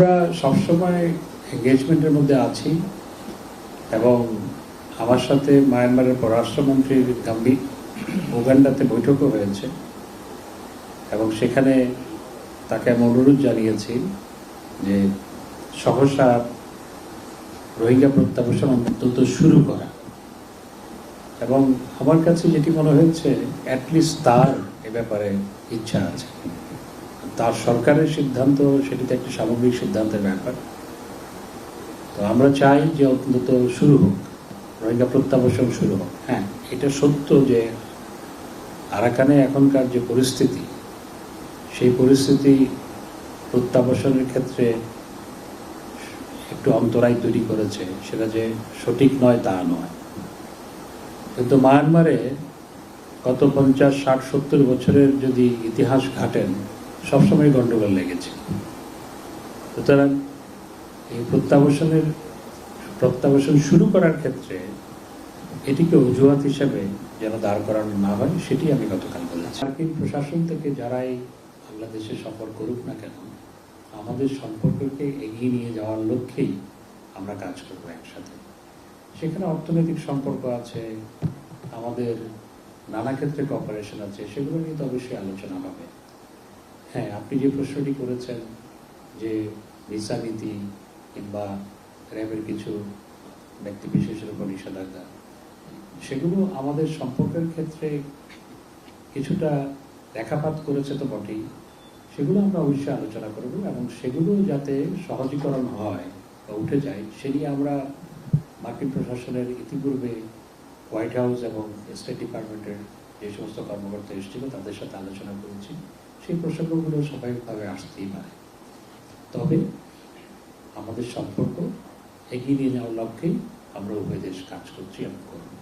আমরা সবসময় এঙ্গেজমেন্টের মধ্যে আছি এবং আমার সাথে মায়ানমারের পররাষ্ট্রমন্ত্রীর গাম্বি উগান্ডাতে বৈঠকও হয়েছে এবং সেখানে তাকে আমি অনুরোধ জানিয়েছি যে সহসা রোহিঙ্গা প্রত্যাবাসন অন্তত শুরু করা। এবং আমার কাছে যেটি মনে হয়েছে অ্যাটলিস্ট তার এ ব্যাপারে ইচ্ছা আছে। তার সরকারের সিদ্ধান্ত, সেটি একটি সামগ্রিক সিদ্ধান্তের ব্যাপার। তো আমরা চাই যে অন্তত শুরু হোক, রোহিঙ্গা প্রত্যাবাসন শুরু হোক। হ্যাঁ এটা সত্য যে আরাকানে এখনকার যে পরিস্থিতি, সেই পরিস্থিতি প্রত্যাবাসনের ক্ষেত্রে একটু অন্তরায় তৈরি করেছে, সেটা যে সঠিক নয় তা নয়। কিন্তু মায়ানমারে গত পঞ্চাশ, ষাট, সত্তর বছরের যদি ইতিহাস ঘাটেন সবসময় গন্ডগোল লেগেছে। সুতরাং এই প্রত্যাবাসনের, প্রত্যাবাসন শুরু করার ক্ষেত্রে এটিকে অজুহাত হিসেবে যেন দাঁড় করানো না হয়, সেটি আমি গতকাল বলেছি। মার্কিন প্রশাসন থেকে যারাই বাংলাদেশে সফর করুক না কেন, আমাদের সম্পর্ককে এগিয়ে নিয়ে যাওয়ার লক্ষ্যেই আমরা কাজ করব একসাথে। সেখানে অর্থনৈতিক সম্পর্ক আছে, আমাদের নানা ক্ষেত্রে কপারেশন আছে, সেগুলো নিয়ে তো অবশ্যই আলোচনা হবে। হ্যাঁ আপনি যে প্রশ্নটি করেছেন যে ভিসা নীতি কিংবা র্যাবের কিছু ব্যক্তি বিশেষের উপর নিষেধাজ্ঞা, সেগুলো আমাদের সম্পর্কের ক্ষেত্রে কিছুটা রেখাপাত করেছে তো বটেই। সেগুলো আমরা অবশ্যই আলোচনা করব এবং সেগুলো যাতে সহজীকরণ হয় বা উঠে যায়, সে নিয়ে আমরা মার্কিন প্রশাসনের ইতিপূর্বে হোয়াইট হাউস এবং স্টেট ডিপার্টমেন্টের যে সমস্ত কর্মকর্তা এসেছিল তাদের সাথে আলোচনা করেছি। সেই প্রসঙ্গগুলো স্বাভাবিকভাবে আসতেই পারে। তবে আমাদের সম্পর্ক এগিয়ে নিয়ে যাওয়ার লক্ষ্যেই আমরা উভয় দেশ কাজ করছি এবং করব।